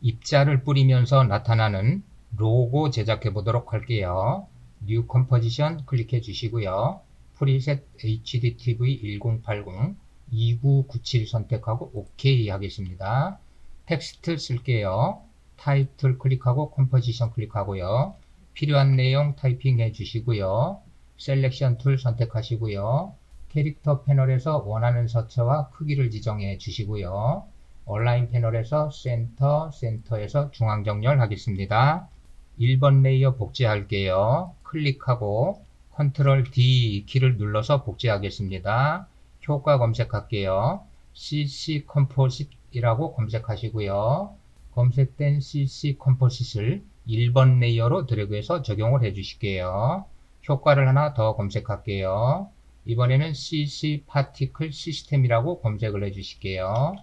입자를 뿌리면서 나타나는 로고 제작해 보도록 할게요. New Composition 클릭해 주시고요. 프리셋 HDTV 1080 2997 선택하고 OK 하겠습니다. 텍스트 쓸게요. 타이틀 클릭하고 컴포지션 클릭하고요. 필요한 내용 타이핑해 주시고요. 셀렉션 툴 선택하시고요. 캐릭터 패널에서 원하는 서체와 크기를 지정해 주시고요. 온라인 패널에서 센터, 센터에서 중앙 정렬 하겠습니다. 1번 레이어 복제할게요. 클릭하고 컨트롤 D 키를 눌러서 복제하겠습니다. 효과 검색할게요. CC 컴포짓이라고 검색하시고요. 검색된 CC 컴포짓을 1번 레이어로 드래그해서 적용을 해 주실게요. 효과를 하나 더 검색할게요. 이번에는 CC 파티클 시스템이라고 검색을 해 주실게요.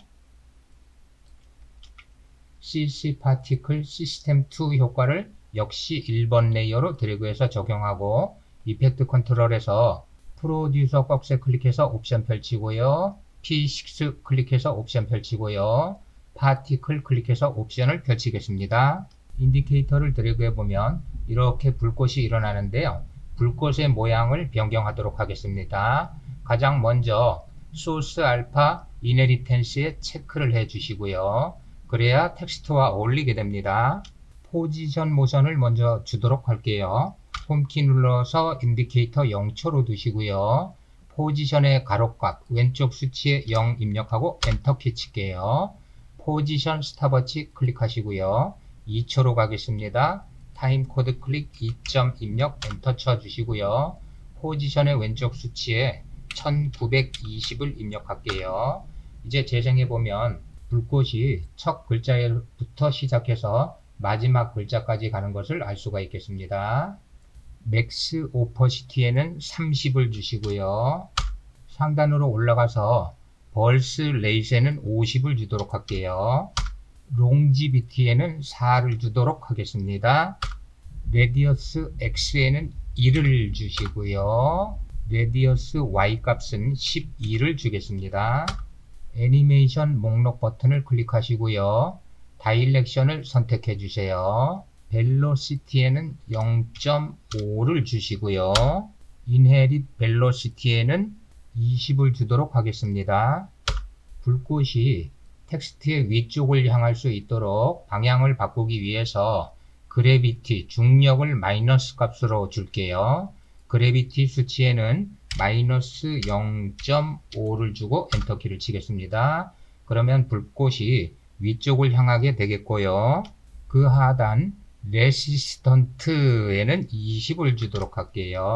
CC 파티클 시스템 2 효과를 역시 1번 레이어로 드래그해서 적용하고 이펙트 컨트롤에서 프로듀서 박스에 클릭해서 옵션 펼치고요. P6 클릭해서 옵션 펼치고요. 파티클 클릭해서 옵션을 펼치겠습니다. 인디케이터를 드래그해 보면 이렇게 불꽃이 일어나는데요. 불꽃의 모양을 변경하도록 하겠습니다. 가장 먼저 소스 알파 이네리텐스에 체크를 해 주시고요. 그래야 텍스트와 어울리게 됩니다. 포지션 모션을 먼저 주도록 할게요. 홈키 눌러서 인디케이터 0초로 두시고요. 포지션의 가로값 왼쪽 수치에 0 입력하고 엔터키 칠게요. 포지션 스탑워치 클릭하시고요. 2초로 가겠습니다. 타임 코드 클릭 2점 입력 엔터 쳐 주시고요. 포지션의 왼쪽 수치에 1920을 입력할게요. 이제 재생해 보면 불꽃이 첫 글자부터 시작해서 마지막 글자까지 가는 것을 알 수가 있겠습니다. 맥스 오퍼시티에는 30을 주시고요. 상단으로 올라가서 벌스 레이스에는 50을 주도록 할게요. 롱지비티에는 4를 주도록 하겠습니다. 레디어스 X에는 1을 주시고요. 레디어스 Y 값은 12를 주겠습니다. 애니메이션 목록 버튼을 클릭하시고요. 다이렉션을 선택해 주세요. 벨로시티에는 0.5를 주시고요. 인헤릿 벨로시티에는 20을 주도록 하겠습니다. 불꽃이 텍스트의 위쪽을 향할 수 있도록 방향을 바꾸기 위해서 그래비티 중력을 마이너스 값으로 줄게요. 그래비티 수치에는 마이너스 0.5를 주고 엔터키를 치겠습니다. 그러면 불꽃이 위쪽을 향하게 되겠고요. 그 하단 레시스턴트에는 20을 주도록 할게요.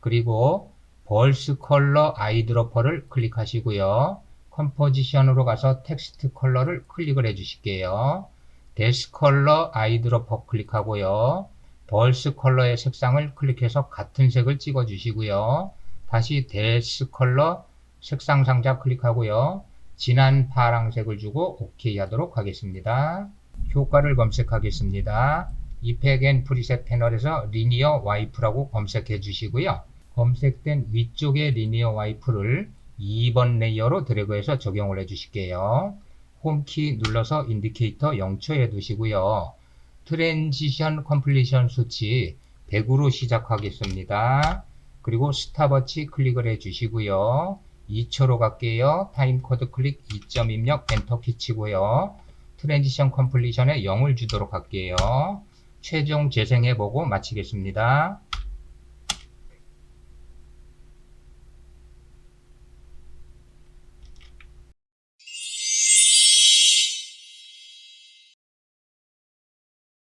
그리고 벌스 컬러 아이드로퍼를 클릭하시고요. 컴포지션으로 가서 텍스트 컬러를 클릭을 해 주실게요. 데스 컬러 아이드로퍼 클릭하고요. 벌스 컬러의 색상을 클릭해서 같은 색을 찍어 주시고요. 다시 데스 컬러 색상 상자 클릭하고요. 진한 파랑색을 주고 OK 하도록 하겠습니다. 효과를 검색하겠습니다. 이펙 앤 프리셋 패널에서 리니어 와이프라고 검색해 주시고요. 검색된 위쪽의 리니어 와이프를 2번 레이어로 드래그해서 적용을 해 주실게요. 홈키 눌러서 인디케이터 0초에 두시고요. 트랜지션 컴플리션 수치 100으로 시작하겠습니다. 그리고 스탑 워치 클릭을 해 주시고요. 2초로 갈게요. 타임 코드 클릭 2점 입력 엔터 키 치고요. 트랜지션 컴플리션에 0을 주도록 할게요. 최종 재생해 보고 마치겠습니다.